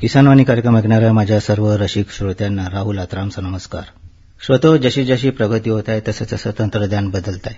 किसानवाणी कार्यक्रम ऐकणाऱ्या माझ्या सर्व रसिक श्रोत्यांना राहुल आत्रामचा नमस्कार. श्रोतो हो, जशी जशी प्रगती होत आहे तसं तसं तंत्रज्ञान बदलत आहे.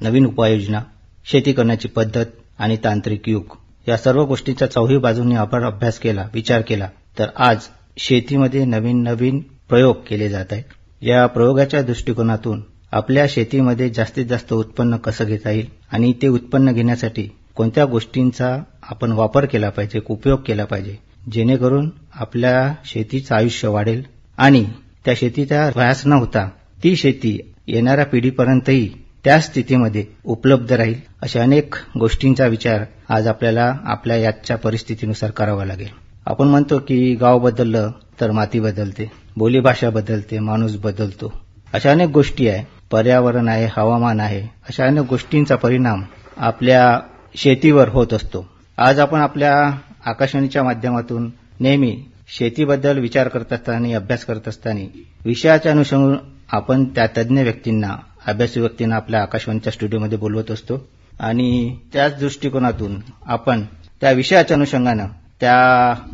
नवीन उपाययोजना शेती करण्याची पद्धत आणि तांत्रिक युग या सर्व गोष्टींचा चौही बाजूंनी आपण अभ्यास केला विचार केला तर आज शेतीमध्ये नवीन नवीन प्रयोग केले जात आहेत. या प्रयोगाच्या दृष्टिकोनातून आपल्या शेतीमध्ये जास्तीत जास्त उत्पन्न कसं घेता येईल आणि ते उत्पन्न घेण्यासाठी कोणत्या गोष्टींचा आपण वापर केला पाहिजे उपयोग केला पाहिजे जेणेकरून आपल्या शेतीचं आयुष्य वाढेल. आणि त्या शेतीचा व्यास न होता ती शेती येणाऱ्या पिढीपर्यंतही त्या स्थितीमध्ये उपलब्ध राहील अशा अनेक गोष्टींचा विचार आज आपल्याला आपल्या याच्या परिस्थितीनुसार करावा लागेल. आपण म्हणतो की गाव बदललं तर माती बदलते बोलीभाषा बदलते माणूस बदलतो. अशा अनेक गोष्टी आहे. पर्यावरण आहे हवामान आहे. अशा अनेक गोष्टींचा परिणाम आपल्या शेतीवर होत असतो. आज आपण आपल्या आकाशवाणीच्या माध्यमातून नेहमी शेतीबद्दल विचार करत असताना अभ्यास करत असताना विषयाच्या अनुषंगानं आपण त्या तज्ज्ञ व्यक्तींना अभ्यासू व्यक्तींना आपल्या आकाशवाणीच्या स्टुडिओमध्ये बोलवत असतो. आणि त्याच दृष्टिकोनातून आपण त्या विषयाच्या अनुषंगानं त्या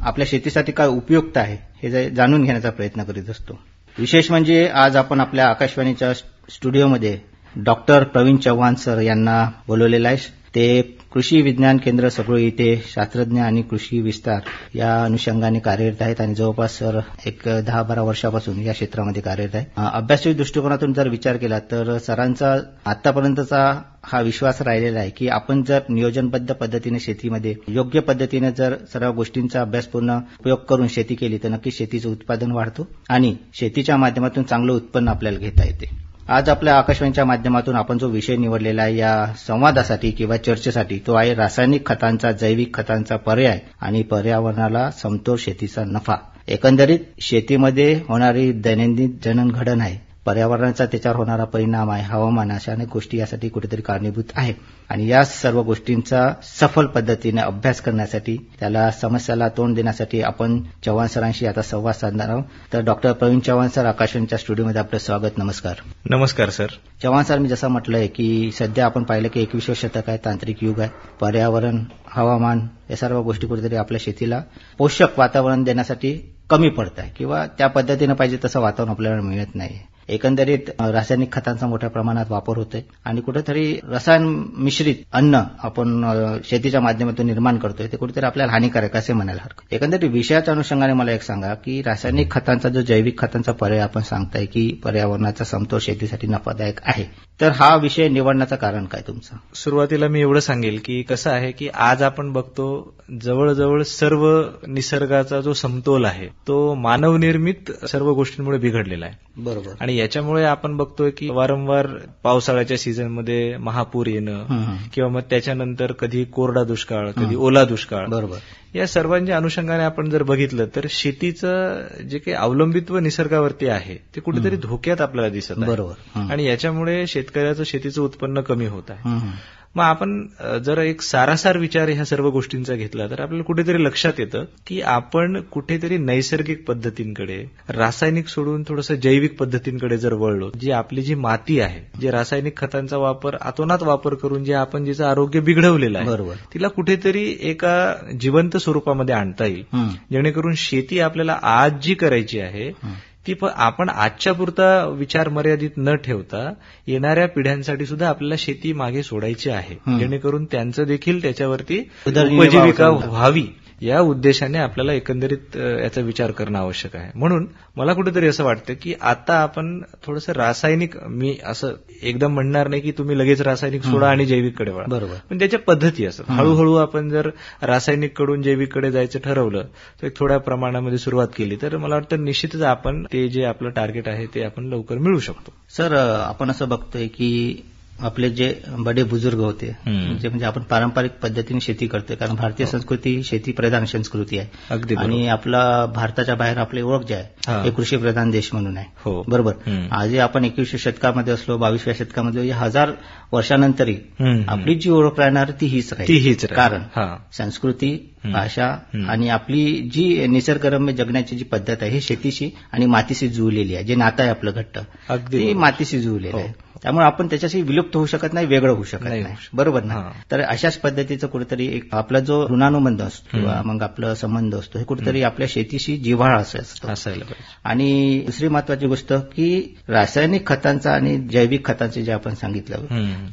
आपल्या शेतीसाठी काय उपयुक्त आहे हे जाणून घेण्याचा प्रयत्न करीत असतो. विशेष म्हणजे आज आपण आपल्या आकाशवाणीच्या स्टुडिओमध्ये डॉक्टर प्रवीण चव्हाण सर यांना बोलवलेलं आहे. ते कृषी विज्ञान केंद्र सगळं इथे शास्त्रज्ञ आणि कृषी विस्तार या अनुषंगाने कार्यरत आहेत आणि जवळपास सर एक दहा बारा वर्षापासून या क्षेत्रामध्ये कार्यरत आहे. अभ्यासिक दृष्टिकोनातून जर विचार केला तर सरांचा आतापर्यंतचा हा विश्वास राहिलेला आहे की आपण जर नियोजनबद्ध पद्धतीने शेतीमध्ये योग्य पद्धतीने जर सर्व गोष्टींचा अभ्यासपूर्ण उपयोग करून शेती केली तर नक्कीच शेतीचं उत्पादन वाढतो आणि शेतीच्या माध्यमातून चांगलं उत्पन्न आपल्याला घेता येते. आज आपल्या आकाशवाणीच्या माध्यमातून आपण जो विषय निवडलेला आहे या संवादासाठी किंवा चर्चेसाठी तो आहे रासायनिक खतांचा जैविक खतांचा पर्याय आणि पर्यावरणाला समतोल शेतीचा नफा. एकंदरीत शेतीमध्ये होणारी दैनंदिन जननघडण आहे. पर्यावरणाचा त्याच्यावर होणारा परिणाम आहे. हवामान अशा अनेक गोष्टी यासाठी कुठेतरी कारणीभूत आहे. आणि या सर्व गोष्टींचा सफल पद्धतीने अभ्यास करण्यासाठी त्याला समस्याला तोंड देण्यासाठी आपण चव्हाण सरांशी आता संवाद साधणार आहोत. तर डॉक्टर प्रवीण चव्हाण सर आकाशवाणीच्या स्टुडिओमध्ये आपलं स्वागत नमस्कार. नमस्कार सर. चव्हाण सर मी जसं म्हटलंय की सध्या आपण पाहिलं की एकविसवं शतक आहे तांत्रिक युग आहे. पर्यावरण हवामान या सर्व गोष्टी कुठेतरी आपल्या शेतीला पोषक वातावरण देण्यासाठी कमी पडत आहे किंवा त्या पद्धतीनं पाहिजे तसं वातावरण आपल्याला मिळत नाही. एकंदरीत रासायनिक खतांचा मोठ्या प्रमाणात वापर होतोय. आणि कुठेतरी रसायन मिश्रित अन्न आपण शेतीच्या माध्यमातून निर्माण करतोय ते कुठेतरी आपल्याला हानिकारक असे म्हणायला हरकत एकंदरीत विषयाच्या अनुषंगाने मला एक सांगा की रासायनिक खतांचा जो जैविक खतांचा पर्याय आपण सांगताय की पर्यावरणाचा समतोल शेतीसाठी नफादायक आहे. तर हा विषय निवडण्याचं कारण काय तुमचं? सुरुवातीला मी एवढं सांगेल की कसं आहे की आज आपण बघतो जवळजवळ सर्व निसर्गाचा जो समतोल आहे तो मानवनिर्मित सर्व गोष्टींमुळे बिघडलेला आहे. बरोबर. आणि याच्यामुळे आपण बघतोय की वारंवार पावसाळ्याच्या सीझनमध्ये महापूर येणं किंवा मग त्याच्यानंतर कधी कोरडा दुष्काळ कधी ओला दुष्काळ. बरोबर. या सर्वांच्या अनुषंगाने आपण जर बघितलं तर शेतीचं जे काही अवलंबित्व निसर्गावरती आहे ते कुठेतरी धोक्यात आपल्याला दिसत बरोबर. आणि याच्यामुळे शेतकऱ्याचं शेतीचं उत्पन्न कमी होत आहे. मग आपण जर एक सारासार विचार ह्या सर्व गोष्टींचा घेतला तर आपल्याला कुठेतरी लक्षात येतं की आपण कुठेतरी नैसर्गिक पद्धतींकडे रासायनिक सोडून थोडंसं जैविक पद्धतींकडे जर वळलो जी आपली जी माती आहे जे रासायनिक खतांचा वापर अतोनात वापर करून जे आपण जिचं आरोग्य बिघडवलेलं आहे बरोबर. तिला कुठेतरी एका जिवंत स्वरूपामध्ये आणता येईल. जेणेकरून शेती आपल्याला आज जी करायची आहे ती आपण आजच्या पुरता विचार मर्यादित न ठेवता येणाऱ्या पिढ्यांसाठी सुद्धा आपल्याला शेती मागे सोडायची आहे. जेणेकरून त्यांचं देखील त्याच्यावरती उपजीविका व्हावी. या उद्देशाने आपल्याला एकंदरीत याचा विचार करणं आवश्यक आहे. म्हणून मला कुठेतरी असं वाटतं की आता आपण थोडंसं रासायनिक मी असं एकदम म्हणणार नाही की तुम्ही लगेच रासायनिक सोडा आणि जैविककडे वळा. बरोबर. पण त्याच्या पद्धती असतात. हळूहळू आपण जर रासायनिककडून जैविककडे जायचं ठरवलं तर एक थोड्या प्रमाणामध्ये सुरुवात केली तर मला वाटतं निश्चितच आपण ते जे आपलं टार्गेट आहे ते आपण लवकर मिळू शकतो. सर आपण असं बघतोय की आपले जे बडे बुजुर्ग होते जे म्हणजे आपण पारंपरिक पद्धतीने शेती करतोय कारण भारतीय संस्कृती शेती प्रधान संस्कृती आहे. अगदी आणि आपला भारताच्या बाहेर आपली ओळख जी आहे हे. कृषी प्रधान देश म्हणून आहे. हो. बरोबर. आजही आपण एकवीसशे शतकामध्ये असलो बावीसव्या शतकामध्ये हजार वर्षानंतरही आपली जी ओळख राहणार ती हीच ती हीच कारण संस्कृती भाषा आणि आपली जी निसर्गरम्य जगण्याची जी पद्धत आहे ही शेतीशी आणि मातीशी जुळलेली आहे जे नातं आहे आपलं घट्ट. अगदी ती मातीशी जुळलेलं आहे. त्यामुळे आपण त्याच्याशी विलुप्त होऊ शकत नाही वेगळं होऊ शकत नाही. बरोबर ना. तर अशाच पद्धतीचं कुठेतरी एक आपला जो ऋणानुबंध असतो किंवा मग आपला संबंध असतो हे कुठेतरी आपल्या शेतीशी जिव्हाळा असं असतो असायला पाहिजे आणि दुसरी महत्वाची गोष्ट की रासायनिक खतांचा आणि जैविक खतांचे जे आपण सांगितलं.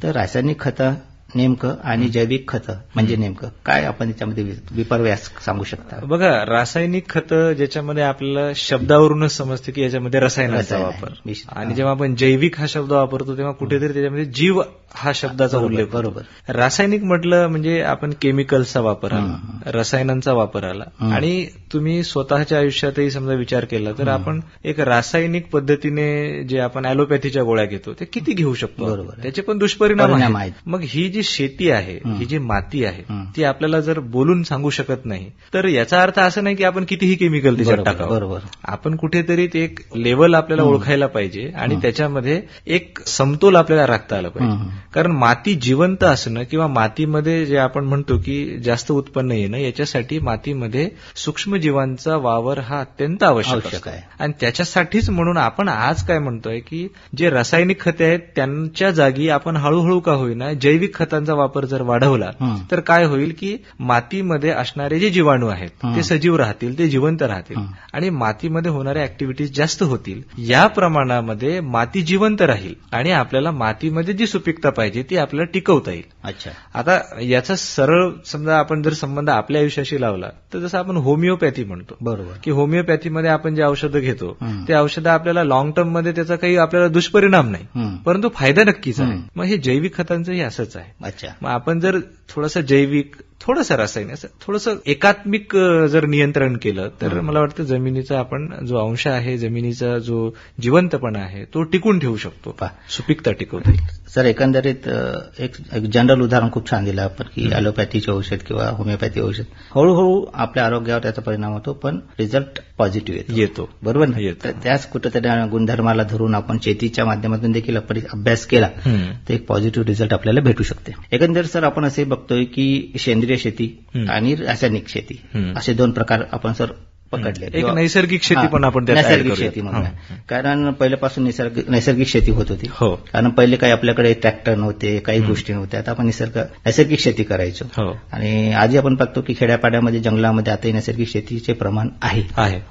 तर रासायनिक खतं नेमकं आणि जैविक खतं म्हणजे नेमकं काय आपण त्याच्यामध्ये विपर्यास सांगू शकता बघा रासायनिक खतं ज्याच्यामध्ये आपल्याला शब्दावरूनच समजते की याच्यामध्ये रसायनाचा. वापर आणि जेव्हा आपण जैविक हा शब्द वापरतो तेव्हा कुठेतरी त्याच्यामध्ये जीव हा शब्दाचा उल्लेख. बरोबर. रासायनिक म्हटलं म्हणजे आपण केमिकल्सचा वापर आला रसायनांचा वापर आला आणि तुम्ही स्वतःच्या आयुष्यातही समजा विचार केला तर आपण एक रासायनिक पद्धतीने जे आपण अॅलोपॅथीच्या गोळ्या घेतो ते किती घेऊ शकतो? बरोबर. त्याचे पण दुष्परिणाम परिणाम आहेत आहेत. मग ही जी शेती आहे ही जी माती आहे. ती आपल्याला जर बोलून सांगू शकत नाही तर याचा अर्थ असं नाही की आपण कितीही केमिकल त्याच्यात टाकावं बरोबर. आपण कुठेतरी ते एक लेवल आपल्याला ओळखायला पाहिजे आणि त्याच्यामध्ये एक समतोल आपल्याला राखता आला पाहिजे. कारण माती जिवंत असणं किंवा मातीमध्ये जे आपण म्हणतो की जास्त उत्पन्न येणं याच्यासाठी मातीमध्ये सूक्ष्मजीवांचा वावर हा अत्यंत आवश्यक. आहे. आणि त्याच्यासाठीच म्हणून आपण आज काय म्हणतोय की जे रासायनिक खते आहेत त्यांच्या जागी आपण हळूहळू का होईना जैविक खतांचा वापर जर वाढवला. तर काय होईल की मातीमध्ये असणारे जे जीवाणू आहेत. ते सजीव राहतील ते जिवंत राहतील. आणि मातीमध्ये होणाऱ्या ऍक्टिव्हिटीज जास्त होतील या प्रमाणामध्ये माती जिवंत राहील आणि आपल्याला मातीमध्ये जी सुपीकता पाहिजे ती आपल्याला टिकवता येईल अच्छा आता याचा सरळ समजा आपण जर संबंध आपल्या आयुष्याशी लावला तर जसं आपण होमिओपॅथी म्हणतो बरोबर की होमिओपॅथीमध्ये आपण जे औषधं घेतो. ते औषधं आपल्याला लॉंग टर्ममध्ये त्याचा काही आपल्याला दुष्परिणाम नाही. परंतु फायदा नक्कीच आहे. मग हे जैविक खतांचंही असंच आहे अच्छा. मग आपण जर थोडंसं जैविक थोडंसं रासायनिक असं थोडंसं एकात्मिक जर नियंत्रण केलं तर मला वाटतं जमिनीचा आपण जो अंश आहे जमिनीचा जो जिवंतपणा आहे तो टिकून ठेवू शकतो. सुपीकता टिकवता. सर एकंदरीत एक एक जनरल उदाहरण खूप छान दिलं आपण की अलोपॅथीचे औषध किंवा होमिओपॅथी औषध. हळूहळू आपल्या आरोग्यावर त्याचा परिणाम होतो पण रिझल्ट पॉझिटिव्ह येतो. बरोबर ना? येतो. त्याच कुठेतरी गुणधर्माला धरून आपण शेतीच्या माध्यमातून देखील आपण अभ्यास केला. तर एक पॉझिटिव्ह रिझल्ट आपल्याला भेटू शकते. एकंदर सर आपण असे बघतोय की सेंद्रिय शेती हम्म. आणि रासायनिक शेती. असे दोन प्रकार आपण सर पकडले. एक नैसर्गिक शेती पण आपण नैसर्गिक. शेती म्हणूया हं. कारण पहिल्यापासून निसर्ग नैसर्गिक शेती होत होती. हो. कारण पहिले काही आपल्याकडे ट्रॅक्टर नव्हते काही गोष्टी नव्हत्या. आता आपण निसर्ग नैसर्गिक शेती करायचो. हो. आणि आजही आपण बघतो की खेड्यापाड्यामध्ये जंगलामध्ये आताही नैसर्गिक शेतीचे प्रमाण आहे.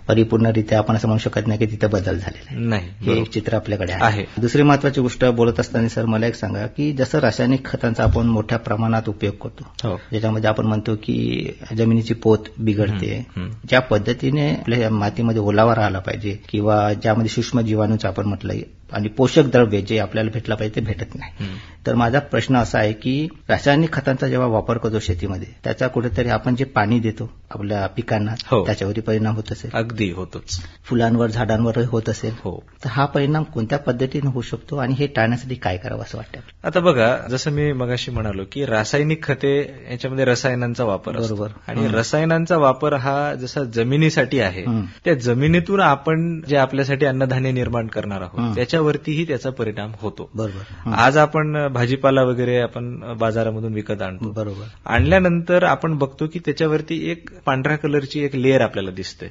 परिपूर्णरित्या आपण असं म्हणू शकत नाही की तिथं बदल झालेला नाही हे. एक चित्र आपल्याकडे आहे. दुसरी महत्वाची गोष्ट बोलत असताना सर मला एक सांगा की जसं रासायनिक खतांचा आपण मोठ्या प्रमाणात उपयोग करतो हो. ज्याच्यामध्ये आपण म्हणतो की जमिनीची पोत बिघडते. ज्या पद्धतीने आपल्या मातीमध्ये ओलावा राहिला पाहिजे किंवा ज्यामध्ये सूक्ष्म जीवाणूचं आपण म्हटलं आणि पोषक द्रव्य जे आपल्याला भेटला पाहिजे ते भेटत नाही. तर माझा प्रश्न असा आहे की रासायनिक खतांचा जेव्हा वापर करतो शेतीमध्ये त्याचा कुठेतरी आपण जे पाणी देतो आपल्या पिकांना हो. त्याच्यावरही परिणाम होत असेल अगदी होतोच फुलांवर झाडांवरही होत असेल हो तर हा परिणाम कोणत्या पद्धतीने होऊ शकतो आणि हे टाळण्यासाठी काय करावं असं वाटतं? आता बघा जसं मी मगाशी म्हणालो की रासायनिक खते याच्यामध्ये रसायनांचा वापर. बरोबर. आणि. रसायनांचा वापर हा जसा जमिनीसाठी आहे. त्या जमिनीतून आपण जे आपल्यासाठी अन्नधान्य निर्माण करणार. आहोत त्याच्यावरतीही त्याचा परिणाम होतो. बरोबर. आज आपण भाजीपाला वगैरे आपण बाजारामधून विकत आणतो. बरोबर. आणल्यानंतर आपण बघतो की त्याच्यावरती एक पांढऱ्या कलरची एक लेअर आपल्याला दिसते.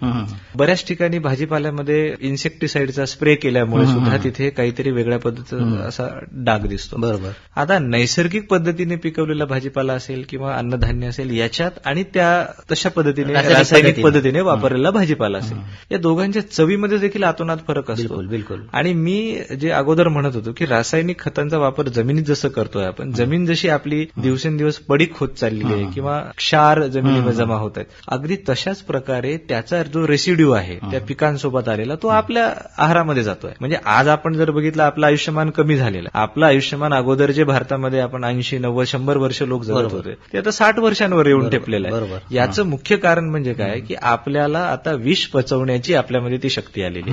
बऱ्याच ठिकाणी भाजीपाल्यामध्ये इन्सेक्टिसाइडचा स्प्रे केल्यामुळे सुद्धा. तिथे काहीतरी वेगळ्या पद्धतीचा असा डाग दिसतो. बरोबर. आता नैसर्गिक पद्धतीने पिकवलेला भाजीपाला असेल किंवा अन्नधान्य असेल याच्यात आणि त्या तशा पद्धतीने रासायनिक पद्धतीने. वापरलेला भाजीपाला असेल. या दोघांच्या चवीमध्ये देखील आतोनात फरक असतो. बिलकुल. आणि मी जे अगोदर म्हणत होतो की रासायनिक खतांचा वापर जमिनीत जसं करतोय आपण जमीन जशी आपली दिवसेंदिवस पडीक होत चाललेली आहे किंवा क्षार जमिनीमध्ये जमा होत आहेत. अगदी तशाच प्रकारे त्याचा जो रेसिड्यू आहे त्या पिकांसोबत आलेला तो आपल्या आहारामध्ये जातोय. म्हणजे आज आपण जर बघितलं आपलं आयुष्यमान कमी झालेलं. आपलं आयुष्यमान अगोदर जे भारतामध्ये आपण ऐंशी नव्वद शंभर वर्ष लोक जगत. होते ते आता साठ वर्षांवर येऊन टेपलेलं आहे. याचं मुख्य कारण म्हणजे काय की आपल्याला आता विष पचवण्याची आपल्यामध्ये ती शक्ती आलेली.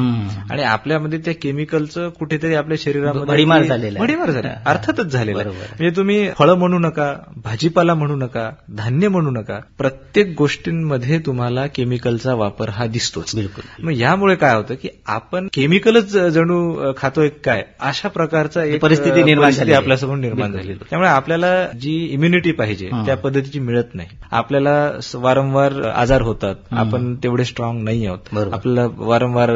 आणि आपल्यामध्ये त्या केमिकलचं कुठेतरी आपल्या शरीरामध्ये भडीमार झालेला. भडीमार झाली. अर्थातच झालेला. म्हणजे तुम्ही फळं म्हणू नका भाजीपाला म्हणू नका धान्य म्हणू नका प्रत्येक गोष्टींमध्ये तुम्हाला केमिकलचा वापर हा दिसतोच बिलकुल मग यामुळे काय होतं की आपण केमिकलच जणू खातोय काय अशा प्रकारचा एक परिस्थिती निर्माण आहे. आपल्यासमोर निर्माण झाली त्यामुळे आपल्याला जी इम्युनिटी पाहिजे. त्या पद्धतीची मिळत नाही आपल्याला वारंवार आजार होतात आपण तेवढे स्ट्रॉंग नाही आहोत. आपल्याला वारंवार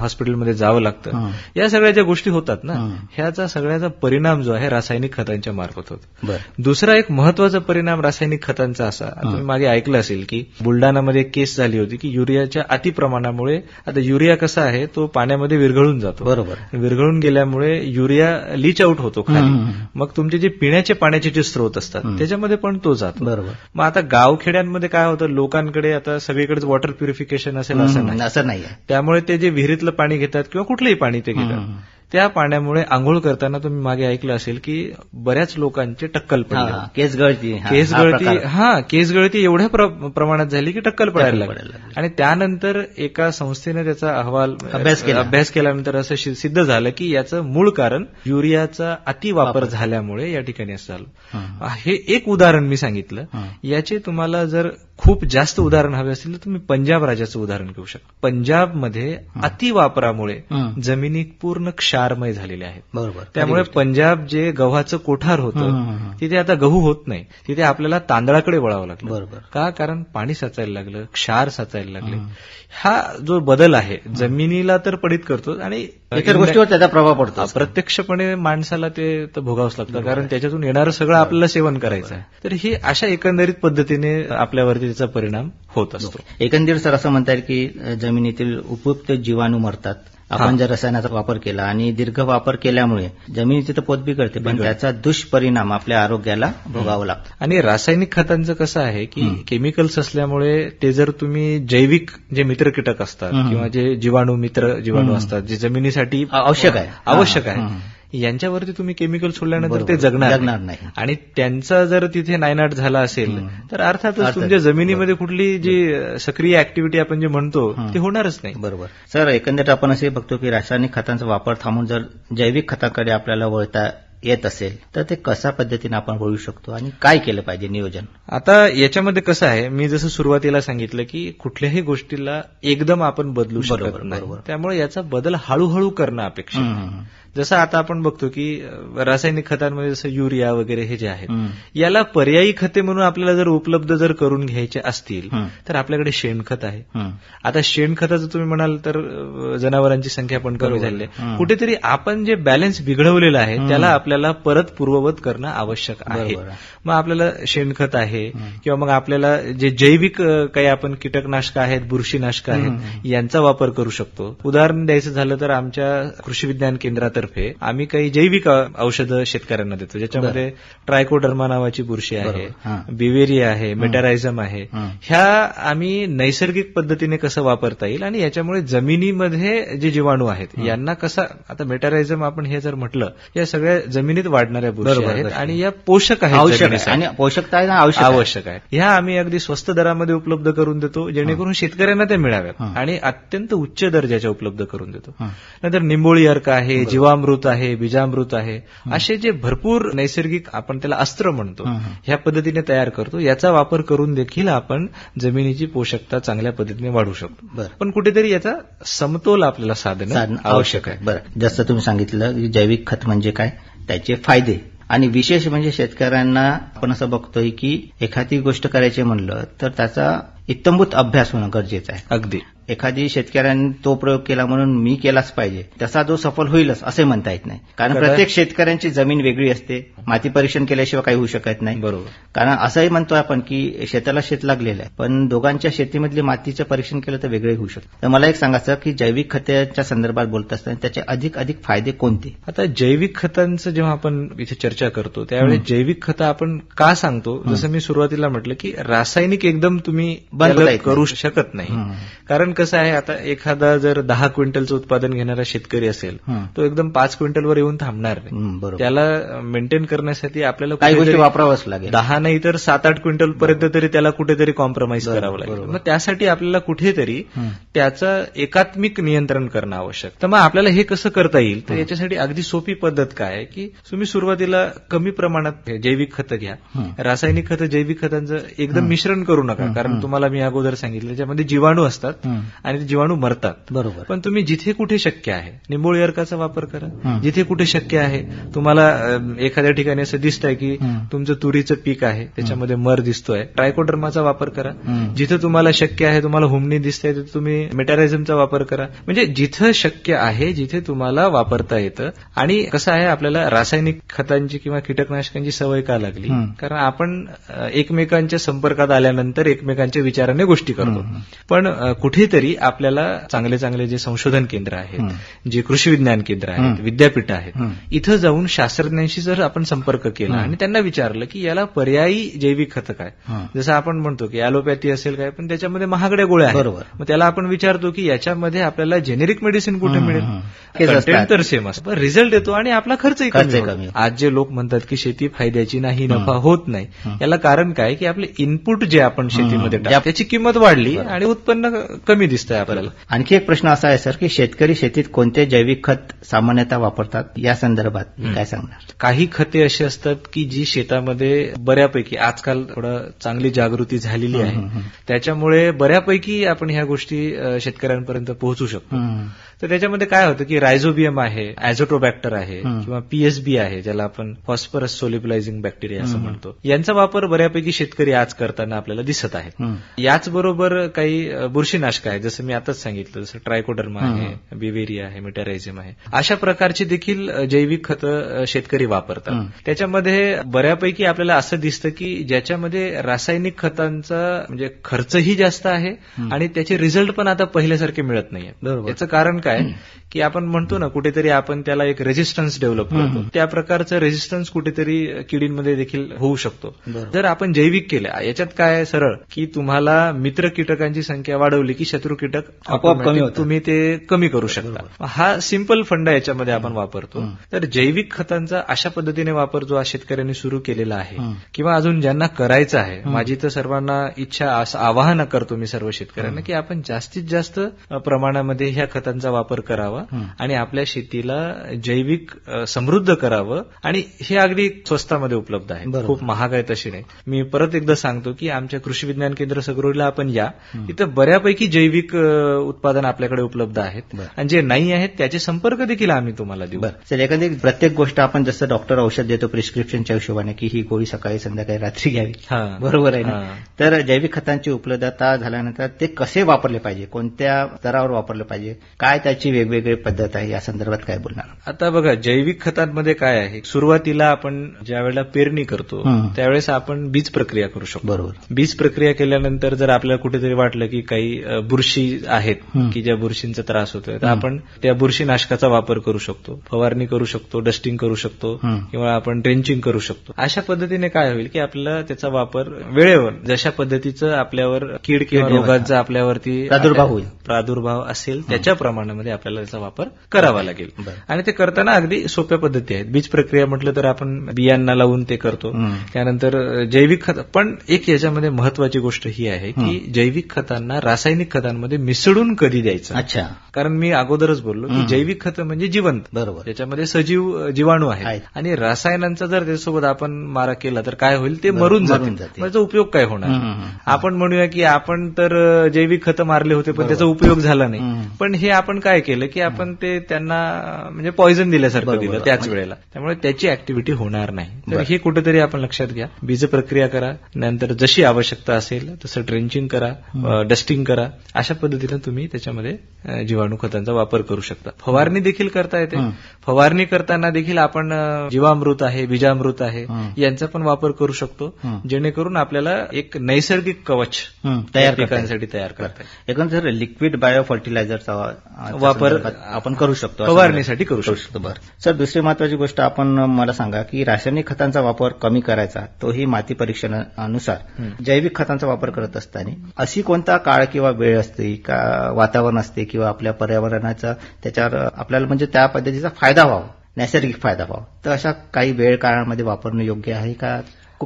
हॉस्पिटलमध्ये जावं लागतं. या सगळ्या ज्या गोष्टी होतात ना. ह्याचा सगळ्याचा परिणाम जो आहे रासायनिक खतांच्या मार्फत होतो. दुसरा एक महत्त्वाचा परिणाम रासायनिक खतांचा असा तुम्ही मागे ऐकलं असेल की बुलडाणामध्ये एक केस झाली होती की युरियाच्या अतिप्रमाणामुळे आता युरिया कसा आहे तो पाण्यामध्ये विरघळून जातो. बरोबर. विरघळून गेल्यामुळे युरिया लीच आउट होतो खाली. मग तुमचे जे पिण्याचे पाण्याचे जे स्रोत असतात. त्याच्यामध्ये पण तो जातो. बरोबर. मग आता गावखेड्यांमध्ये काय होतं लोकांकडे आता सगळीकडेच वॉटर प्युरिफिकेशन असेल असं नाही. त्यामुळे ते जे विहिरीतलं पाणी घेतात किंवा कुठलंही पाणी ते घेतात. त्या पाण्यामुळे आंघोळ करताना तुम्ही मागे ऐकलं असेल की बऱ्याच लोकांचे टक्कल पडले केस गळती हा, केस गळती. हा केस गळती एवढ्या प्र- प्रमाणात झाली की टक्कल पडायला लागली. आणि त्यानंतर एका संस्थेने त्याचा अहवाल अभ्यास केला. अभ्यास केल्यानंतर असं सिद्ध झालं की याचं मूळ कारण युरियाचा अतिवापर झाल्यामुळे या ठिकाणी असं झालं हं. एक उदाहरण मी सांगितलं. याचे तुम्हाला जर खूप जास्त उदाहरण हवे असतील तर तुम्ही पंजाब राज्याचं उदाहरण घेऊ शकता. पंजाबमध्ये अतिवापरामुळे. जमिनी पूर्ण क्षारमय झालेल्या आहेत बरोबर. त्यामुळे पंजाब जे गव्हाचं कोठार होतं. तिथे आता गहू होत नाही. तिथे आपल्याला तांदळाकडे वळावं लागलं. बरोबर. का? कारण पाणी साचायला लागलं क्षार साचायला लागले. हा. जो बदल आहे जमिनीला तर पडित करतो आणि इतर गोष्टीवर त्याचा प्रभाव पडतो. प्रत्यक्षपणे माणसाला ते तर भोगावंच लागतं. कारण त्याच्यातून येणारं सगळं आपल्याला सेवन करायचं आहे. तर ही अशा एकंदरीत पद्धतीने आपल्यावरती त्याचा परिणाम होत असतो. एकंदरीत सर असं म्हणता येईल की जमिनीतील उपयुक्त जीवाणू मरतात. आपण जर रसायनाचा वापर केला आणि दीर्घ वापर केल्यामुळे जमिनीची तर पोत बिघडते पण त्याचा दुष्परिणाम आपल्या आरोग्याला भोगावा लागतो. आणि रासायनिक खतांचं कसं आहे की केमिकल्स असल्यामुळे ते जर तुम्ही जैविक जे मित्र कीटक असतात. किंवा जे जीवाणू मित्र जीवाणू असतात जे जमिनीसाठी आवश्यक आहे. आवश्यक आहे. यांच्यावरती तुम्ही केमिकल सोडल्यानंतर. ते जगणार जगणार नाही. आणि त्यांचा जर तिथे नायनाट झाला असेल तर अर्थातच अर्थात. तुमच्या जमिनीमध्ये कुठली जी सक्रिय ऍक्टिव्हिटी आपण जे म्हणतो ते होणारच नाही. बरोबर. सर एकंदरीत आपण असे बघतो की रासायनिक खतांचा वापर थांबून जर जैविक खताकडे आपल्याला वळता येत असेल तर ते कशा पद्धतीने आपण वळू शकतो आणि काय केलं पाहिजे नियोजन? आता याच्यामध्ये कसं आहे मी जसं सुरुवातीला सांगितलं की कुठल्याही गोष्टीला एकदम आपण बदलू शकत नाही. त्यामुळे याचा बदल हळूहळू करणं अपेक्षित जसं आता आपण बघतो की रासायनिक खतांमध्ये जसं युरिया वगैरे हे जे आहेत. याला पर्यायी खते म्हणून आपल्याला जर उपलब्ध जर करून घ्यायचे असतील. तर आपल्याकडे शेणखत आहे. आता शेणखताचं तुम्ही म्हणाल तर जनावरांची संख्या पण कमी. झाली आहे. कुठेतरी आपण जे बॅलन्स बिघडवलेलं आहे. त्याला आपल्याला परत पूर्ववत करणं आवश्यक आहे. मग आपल्याला शेणखत आहे किंवा मग आपल्याला जे जैविक काही आपण कीटकनाशक आहेत बुरशीनाशक आहेत यांचा वापर करू शकतो उदाहरण द्यायचं झालं तर आमच्या कृषी विज्ञान केंद्रातर्फे आम्ही काही जैविक औषधं शेतकऱ्यांना देतो ज्याच्यामध्ये ट्रायकोडर्मा नावाची बुरशी आहे. बिवेरिया आहे मेटारायझम आहे. ह्या आम्ही नैसर्गिक पद्धतीने कसं वापरता येईल आणि याच्यामुळे जमिनीमध्ये जे जीवाणू आहेत यांना कसा आता मेटारायझम आपण हे जर म्हटलं या सगळ्या जमिनीत वाढणाऱ्या बुरशी आहेत. आणि या पोषक आहेत. आणि पोषकता आवश्यक आहे. आवश्यक आहे ह्या आम्ही अगदी स्वस्त दरामध्ये उपलब्ध करून देतो जेणेकरून शेतकऱ्यांना त्या मिळाव्यात. आणि अत्यंत उच्च दर्जाच्या उपलब्ध करून देतो. नंतर निंबोळी अर्क आहे जीवामृत आहे बीजामृत आहे असे जे भरपूर नैसर्गिक आपण त्याला अस्त्र म्हणतो. ह्या पद्धतीने तयार करतो याचा वापर करून देखील आपण जमिनीची पोषकता चांगल्या पद्धतीने वाढवू शकतो. बरं. पण कुठेतरी याचा समतोल आपल्याला साधणं साधन आवश्यक आहे. बरं. जसं तुम्ही सांगितलं की जैविक खत म्हणजे काय? त्याचे फायदे. आणि विशेष म्हणजे शेतकऱ्यांना आपण असं बघतोय की एखादी गोष्ट करायची म्हणलं तर त्याचा इत्तंभूत अभ्यास होणं गरजेचं आहे. अगदी. एखादी शेतकऱ्यांनी तो प्रयोग केला म्हणून मी केलाच पाहिजे तसा जो सफल होईलच असे म्हणता येत नाही. कारण प्रत्येक शेतकऱ्यांची जमीन वेगळी असते माती परीक्षण केल्याशिवाय काही होऊ शकत नाही. बरोबर. कारण असंही म्हणतो आपण की शेताला शेत लागलेलं आहे पण दोघांच्या शेतीमधली मातीचं परीक्षण केलं तर वेगळे होऊ शकतं. तर मला एक सांगायचं की जैविक खताच्या संदर्भात बोलत असताना त्याचे अधिक अधिक फायदे कोणते? आता जैविक खतांचं जेव्हा आपण इथे चर्चा करतो त्यावेळी जैविक खतं आपण का सांगतो? जसं मी सुरुवातीला म्हटलं की रासायनिक एकदम तुम्ही करू शकत नाही. कारण कसं आहे आता एखादा जर दहा क्विंटलचं उत्पादन घेणारा शेतकरी असेल. तो एकदम पाच क्विंटलवर येऊन थांबणार नाही. त्याला मेंटेन करण्यासाठी आपल्याला काही गोष्टी वापरावंच लागेल. दहा नाही तर सात आठ क्विंटल पर्यंत तरी त्याला कुठेतरी कॉम्प्रोमाइज करावं लागेल. मग त्यासाठी आपल्याला कुठेतरी. त्याचं एकात्मिक नियंत्रण करणं आवश्यक. तर मग आपल्याला हे कसं करता येईल? तर याच्यासाठी अगदी सोपी पद्धत काय आहे की तुम्ही सुरुवातीला कमी प्रमाणात जैविक खतं घ्या. रासायनिक खतं जैविक खतांचं एकदम मिश्रण करू नका कारण तुम्हाला मी अगोदर सांगितलं त्याच्यामध्ये जीवाणू असतात. आणि ते जीवाणू मरतात बरोबर पण तुम्ही जिथे कुठे शक्य आहे निंबोळी अर्काचा वापर करा. जिथे कुठे शक्य आहे तुम्हाला एखाद्या ठिकाणी असं दिसतंय की हं. तुमचं तुरीचं पीक आहे त्याच्यामध्ये मर दिसतोय ट्रायकोडर्माचा वापर करा. जिथं तुम्हाला शक्य आहे तुम्हाला हुमणी दिसतंय तिथे तुम्ही मेटारायझमचा वापर करा म्हणजे जिथं शक्य आहे जिथे तुम्हाला वापरता येतं आणि कसं आहे आपल्याला रासायनिक खतांची किंवा कीटकनाशकांची सवय का लागली. कारण आपण एकमेकांच्या संपर्कात आल्यानंतर एकमेकांच्या विचाराने गोष्टी करतो. पण कुठेतरी आपल्याला चांगले चांगले जे संशोधन केंद्र आहेत जे कृषी विज्ञान केंद्र आहेत. विद्यापीठ आहेत. इथं जाऊन शास्त्रज्ञांशी जर आपण संपर्क केला आणि त्यांना विचारलं की याला पर्यायी जैविक खतं काय. जसं आपण म्हणतो की अॅलोपॅथी असेल काय पण त्याच्यामध्ये महागड्या गोळ्या आहेत बरोबर. मग त्याला आपण विचारतो की याच्यामध्ये आपल्याला जेनेरिक मेडिसिन कुठे मिळेल. तर सेम असतं रिझल्ट येतो आणि आपला खर्चही कमी. आज जे लोक म्हणतात की शेती फायद्याची नाही नफा होत नाही. याला कारण काय की आपले इनपुट जे आपण शेतीमध्ये. टाकतो त्याची किंमत वाढली आणि उत्पन्न कमी दिसतंय आपल्याला आणखी एक प्रश्न असा आहे सर की शेतकरी शेतीत कोणते जैविक खत सामान्यतः वापरतात या संदर्भात. काय सांगणार काही खते अशी असतात की जी शेतामध्ये बऱ्यापैकी आजकाल थोडं चांगली जागृती झालेली आहे. त्याच्यामुळे बऱ्यापैकी आपण ह्या गोष्टी शेतकऱ्यांपर्यंत पोहोचू शकतो. तर त्याच्यामध्ये काय होतं की रायझोबियम आहे ॲझोटोबॅक्टर आहे. किंवा पीएसबी आहे ज्याला आपण फॉस्फरस सोलिबलायझिंग बॅक्टेरिया असं. म्हणतो यांचा वापर बऱ्यापैकी शेतकरी आज करताना आपल्याला दिसत आहेत हं. याचबरोबर काही बुरशीनाशक आहे जसं मी आताच सांगितलं जसं ट्रायकोडर्मा. आहे बिवेरिया आहे मेटारायझम आहे अशा प्रकारची देखील जैविक खतं शेतकरी वापरतात. त्याच्यामध्ये बऱ्यापैकी आपल्याला असं दिसतं की ज्याच्यामध्ये रासायनिक खतांचा म्हणजे खर्चही जास्त आहे. आणि त्याचे रिझल्ट पण आता पहिल्यासारखे मिळत नाहीये. याचं कारण काय की आपण म्हणतो ना कुठेतरी आपण त्याला एक रेजिस्टन्स डेव्हलप करतो. त्या प्रकारचं रेजिस्टन्स कुठेतरी किडींमध्ये देखील होऊ शकतो. जर आपण जैविक केलं याच्यात काय सरळ की तुम्हाला मित्र कीटकांची संख्या वाढवली की शत्रू कीटक आपोआप कमी. तुम्ही ते कमी करू शकता हा सिंपल फंड याच्यामध्ये आपण वापरतो. तर जैविक खतांचा अशा पद्धतीने वापर जो आज शेतकऱ्यांनी सुरू केलेला आहे. किंवा अजून ज्यांना करायचं आहे माझी तर सर्वांना इच्छा असं आवाहन करतो मी सर्व शेतकऱ्यांना की आपण जास्तीत जास्त प्रमाणामध्ये ह्या खतांचा वापर करावा. आणि आपल्या शेतीला जैविक समृद्ध करावं आणि हे अगदी स्वस्तामध्ये उपलब्ध आहे. खूप महाग आहे तशी नाही मी परत एकदा सांगतो की आमच्या कृषी विज्ञान केंद्र सगरोडला आपण या. इथं बऱ्यापैकी जैविक उत्पादन आपल्याकडे उपलब्ध आहेत. आणि जे नाही आहेत त्याचे संपर्क देखील आम्ही तुम्हाला देऊ. बरं. सर एखादी प्रत्येक गोष्ट आपण जसं डॉक्टर औषध देतो प्रिस्क्रिप्शनच्या हिशोबाने की ही गोळी सकाळी संध्याकाळी रात्री घ्यावी. हा. बरोबर आहे ना. तर जैविक खतांची उपलब्धता झाल्यानंतर ते कसे वापरले पाहिजे? कोणत्या स्तरावर वापरले पाहिजे? काय त्याची वेगवेगळी पद्धत आहे? या संदर्भात काय बोलणार? आता बघा जैविक खतांमध्ये काय आहे? सुरुवातीला आपण ज्या वेळेला पेरणी करतो. त्यावेळेस आपण बीज प्रक्रिया करू शकतो. बरोबर. बीज प्रक्रिया केल्यानंतर जर आपल्याला कुठेतरी वाटलं की काही बुरशी आहेत. की ज्या बुरशींचा त्रास होतोय तर आपण त्या बुरशीनाशकाचा वापर करू शकतो फवारणी करू शकतो डस्टिंग करू शकतो. किंवा आपण ड्रेंचिंग करू शकतो अशा पद्धतीने काय होईल की आपल्याला त्याचा वापर वेळेवर जशा पद्धतीचं आपल्यावर कीड किंवा रोगाचा आपल्यावरती प्रादुर्भाव होईल. प्रादुर्भाव असेल त्याच्या प्रमाणामध्ये आपल्याला त्याचा वापर करावा लागेल. आणि ते करताना अगदी सोप्या पद्धती आहेत बीज प्रक्रिया म्हटलं तर आपण बियांना लावून ते करतो. त्यानंतर जैविक खत पण एक याच्यामध्ये महत्वाची गोष्ट ही आहे की जैविक खतांना रासायनिक खतांमध्ये मिसळून कधी द्यायचं? अच्छा. कारण मी अगोदरच बोललो की. जैविक खतं म्हणजे जिवंत. बरोबर. त्याच्यामध्ये सजीव जीवाणू आहेत. आहेत. आणि रसायनांचा जर त्याच्यासोबत आपण मारा केला तर काय होईल? ते मरून जातील. त्याचा उपयोग काय होणार. आपण म्हणूया की आपण तर जैविक खतं मारले होते पण त्याचा उपयोग झाला नाही. पण हे आपण काय केलं की आपण ते त्यांना म्हणजे पॉइझन दिल्यासारखं. दिलं त्याच वेळेला. त्यामुळे त्याची ऍक्टिव्हिटी होणार नाही. तर. हे कुठेतरी आपण लक्षात घ्या. बीज प्रक्रिया करा. नंतर जशी आवश्यकता असेल तसं ड्रेंचिंग करा डस्टिंग करा अशा पद्धतीने तुम्ही त्याच्यामध्ये जीवाणू खतांचा वापर करू शकता. फवारणी देखील करता येते. फवारणी करताना देखील आपण जीवामृत आहे बीजामृत आहे. यांचा पण वापर करू शकतो. जेणेकरून आपल्याला एक नैसर्गिक कवच त्या तयार. पिकांसाठी तयार करता एकंदर लिक्विड बायो फर्टिलायझरचा वापर आपण करू शकतो. फवारणीसाठी करू शकतो. बरं. सर दुसरी महत्वाची गोष्ट आपण मला सांगा की रासायनिक खतांचा वापर कमी करायचा तोही माती परीक्षणानुसार. जैविक खतांचा वापर करत असताना. अशी कोणता काळ किंवा वेळ असते का वातावरण असते किंवा आपल्या पर्यावरणाचा त्याच्यावर आपल्याला म्हणजे त्या पद्धतीचा फायदा व्हावा नैसर्गिक फायदा व्हावा. तर अशा काही वेळ काळामध्ये वापरणं योग्य आहे का?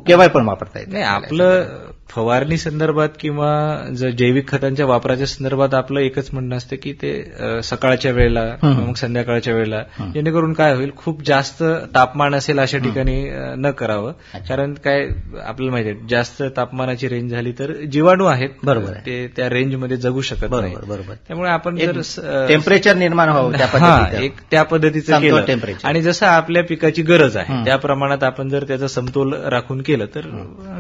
केव्हा पण वापरता येईल नाही आपलं फवारणी संदर्भात किंवा जर जैविक खतांच्या वापराच्या संदर्भात आपलं एकच म्हणणं असतं की ते सकाळच्या वेळेला किंवा मग संध्याकाळच्या वेळेला. जेणेकरून काय होईल खूप जास्त तापमान असेल अशा ठिकाणी न करावं. कारण काय आपल्याला माहिती आहे जास्त तापमानाची रेंज झाली तर जीवाणू आहेत. बरोबर. ते त्या रेंजमध्ये जगू शकत नाही. बरोबर त्यामुळे आपण जर टेम्परेचर निर्माण व्हावं त्या पद्धतीचं. एक त्या पद्धतीचं केलं. temperature. आणि जसं आपल्या पिकाची गरज आहे त्या प्रमाणात आपण जर त्याचा समतोल राखून केलं तर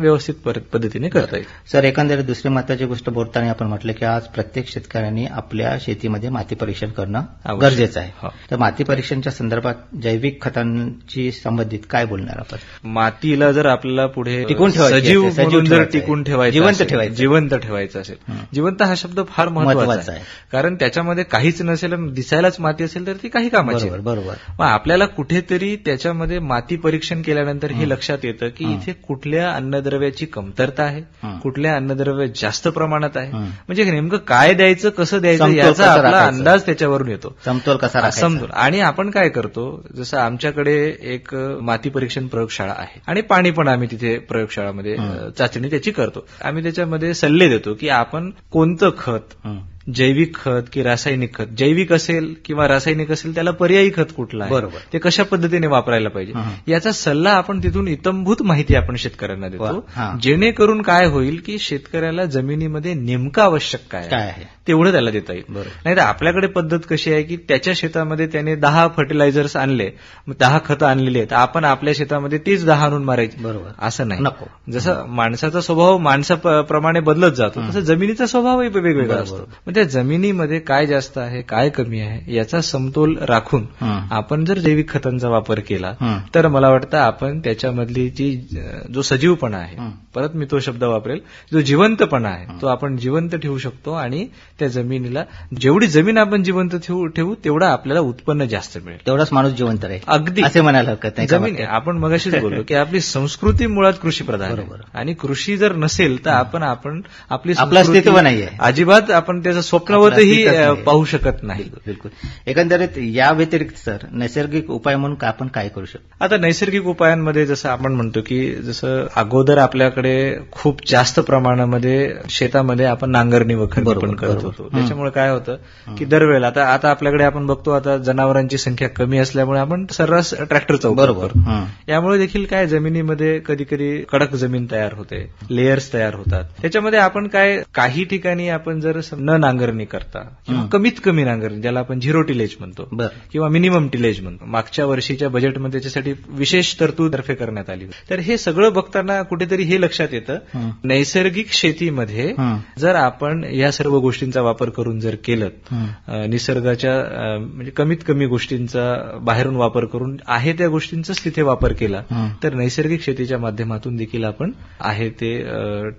व्यवस्थित पद्धतीने करता येईल सर एकंदरीत दुसरी महत्वाची गोष्ट बोलताना आपण म्हटलं की आज प्रत्येक शेतकऱ्यांनी आपल्या शेतीमध्ये माती परीक्षण करणं. गरजेचं आहे. हो. तर माती परीक्षणच्या संदर्भात जैविक खतांची संबंधित काय बोलणार आपण? मातीला जर आपल्याला पुढे टिकून ठेवायची सजीव जर. टिकून ठेवायचं जिवंत ठेवायचं. जिवंत ठेवायचं असेल. जिवंत हा शब्द फार महत्त्वाचा आहे. कारण त्याच्यामध्ये काहीच नसेल दिसायलाच माती असेल तर ती काही कामाची बरोबर बरोबर. मग आपल्याला कुठेतरी त्याच्यामध्ये माती परीक्षण केल्यानंतर हे लक्षात येतं की इथे कुठल्या अन्नद्रव्याची कमतरता आहे? कुठल्या अन्नद्रव्य जास्त प्रमाणात आहे. म्हणजे नेमकं काय द्यायचं कसं द्यायचं समतोल याचा आपला. अंदाज त्याच्यावरून येतो. समतोल कसा समजून आणि आपण काय करतो जसं आमच्याकडे एक माती परीक्षण प्रयोगशाळा आहे. आणि पाणी पण आम्ही तिथे प्रयोगशाळामध्ये चाचणी त्याची करतो. आम्ही त्याच्यामध्ये सल्ले देतो की आपण कोणतं खत. जैविक खत की रासायनिक खत जैविक असेल किंवा रासायनिक असेल त्याला पर्यायी खत कुठला आहे? बरोबर. ते कशा पद्धतीने वापरायला पाहिजे. याचा सल्ला आपण तिथून इतंभूत माहिती आपण शेतकऱ्यांना देतो. जेणेकरून काय होईल की शेतकऱ्याला जमिनीमध्ये नेमकं आवश्यक काय आहे, काय आहे? तेवढं त्याला देता येईल. नाही तर आपल्याकडे पद्धत कशी आहे की त्याच्या शेतामध्ये त्याने दहा फर्टिलायझर्स आणले दहा खतं आणलेली आहेत आपण आपल्या शेतामध्ये तीच दहा आणून मारायची. बरोबर. असं नाही. नको. जसं माणसाचा स्वभाव माणसाप्रमाणे बदलत जातो तसं जमिनीचा स्वभावही वेगवेगळा. असतो. त्या जमिनीमध्ये काय जास्त आहे काय कमी आहे याचा समतोल राखून. आपण जर जैविक खतांचा वापर केला. तर मला वाटतं आपण त्याच्यामधली जी जो सजीवपणा आहे. परत मी तो शब्द वापरेल जो जिवंतपणा आहे तो आपण जिवंत ठेवू शकतो आणि त्या जमिनीला जेवढी जमीन आपण जिवंत ठेवू ठेवू तेवढं आपल्याला उत्पन्न जास्त मिळेल तेवढाच माणूस जिवंत राहील अगदी असे म्हणायला हरकत नाही जमीन? आपण मगाशीच बोललो की आपली संस्कृती मुळात कृषी प्रधान. आणि कृषी जर नसेल तर आपण आपण आपली अस्तित्व नाहीये. अजिबात आपण त्याचं नाहीये. पाहू शकत नाही. बिलकुल एकंदरीत या व्यतिरिक्त सर नैसर्गिक उपाय म्हणून आपण काय करू शकतो? आता नैसर्गिक उपायांमध्ये जसं आपण म्हणतो की जसं अगोदर आपल्याकडे खूप जास्त प्रमाणामध्ये शेतामध्ये आपण नांगरणी पण करत. होतो. त्याच्यामुळे काय होतं की दरवेळेला आता आता आपल्याकडे आपण बघतो आता जनावरांची संख्या कमी असल्यामुळे आपण सर्रास ट्रॅक्टरचा उपयोग बरोबर. यामुळे देखील काय जमिनीमध्ये कधी कधी कडक जमीन तयार होते लेयर्स तयार होतात. त्याच्यामध्ये आपण काय काही ठिकाणी आपण जर न नांगरणी करता किंवा कमीत कमी नांगरणी ज्याला आपण झिरो टिलेज म्हणतो किंवा मिनिमम टिलेज म्हणतो. मागच्या वर्षीच्या बजेटमध्ये त्याच्यासाठी विशेष तरतूद तर्फे करण्यात आली तर हे सगळं बघताना कुठेतरी हे लक्षात येतं. नैसर्गिक शेतीमध्ये. जर आपण या सर्व गोष्टींचा वापर करून जर केलं निसर्गाच्या म्हणजे कमीत कमी गोष्टींचा बाहेरून वापर करून आहे त्या गोष्टींचाच तिथे वापर केला. तर नैसर्गिक शेतीच्या माध्यमातून देखील आपण आहे ते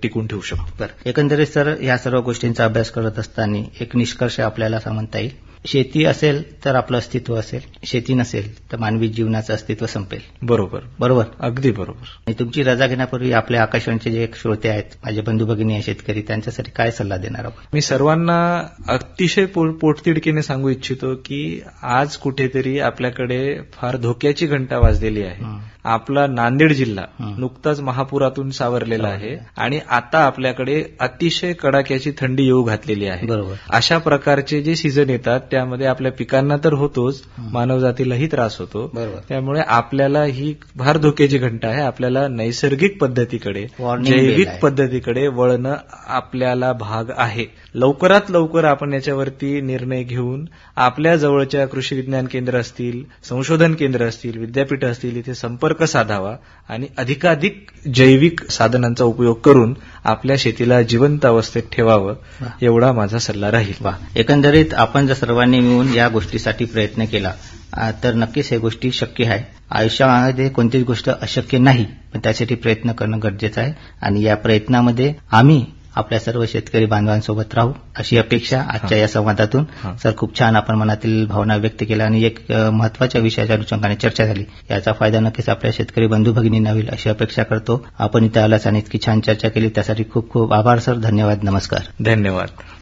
टिकून ठेवू शकतो. बर. एकंदरीत सर ह्या सर्व गोष्टींचा अभ्यास करत असताना एक निष्कर्ष आपल्याला म्हणता येईल. शेती असेल तर आपलं अस्तित्व असेल. शेती नसेल तर मानवी जीवनाचं अस्तित्व संपेल. बरोबर. बरोबर? अगदी बरोबर. आणि तुमची रजा घेण्यापूर्वी आपल्या आकाशवाणीचे जे श्रोते आहेत माझे बंधू भगिनी आहे शेतकरी त्यांच्यासाठी काय सल्ला देणार आपण? मी सर्वांना अतिशय पोटतिडकीने सांगू इच्छितो की आज कुठेतरी आपल्याकडे फार धोक्याची घंटा वाजलेली आहे. आपला नांदेड जिल्हा. नुकताच महापुरातून सावरलेला आहे. आणि आता आपल्याकडे अतिशय कडाक्याची थंडी येऊ घातलेली आहे. बरोबर. अशा प्रकारचे जे सीझन येतात त्यामध्ये आपल्या पिकांना तर होतोच मानवजातीलाही त्रास होतो. त्यामुळे आपल्याला ही फार धोक्याची घंटा आहे. आपल्याला नैसर्गिक पद्धतीकडे जैविक. पद्धतीकडे वळणं आपल्याला भाग आहे. लवकरात लवकर आपण याच्यावरती निर्णय घेऊन आपल्या जवळच्या कृषी विज्ञान केंद्र असतील संशोधन केंद्र असतील विद्यापीठ असतील इथे संपर्क साधावा आणि अधिकाधिक जैविक साधनांचा उपयोग करून आपल्या शेतीला जिवंत अवस्थेत ठेवावं एवढा माझा सल्ला राहील. वा. एकंदरीत आपण जर सर्वांनी मिळून या गोष्टीसाठी प्रयत्न केला तर नक्कीच हे गोष्टी शक्य आहे. आयुष्यामध्ये कोणतीच गोष्ट अशक्य नाही पण त्यासाठी प्रयत्न करणं गरजेचं आहे. आणि या प्रयत्नामध्ये आम्ही आपल्या सर्व शेतकरी बांधवांसोबत राहू अशी अपेक्षा आजच्या या संवादातून. सर खूप छान आपण मनातील भावना व्यक्त केल्या आणि एक महत्त्वाच्या विषयाच्या अनुषंगाने चर्चा झाली. याचा फायदा नक्कीच आपल्या शेतकरी बंधू भगिनींना होईल अशी अपेक्षा करतो. आपण इथं आलाच आणि इतकी छान चर्चा केली त्यासाठी खूप खूप आभार सर. धन्यवाद. नमस्कार. धन्यवाद.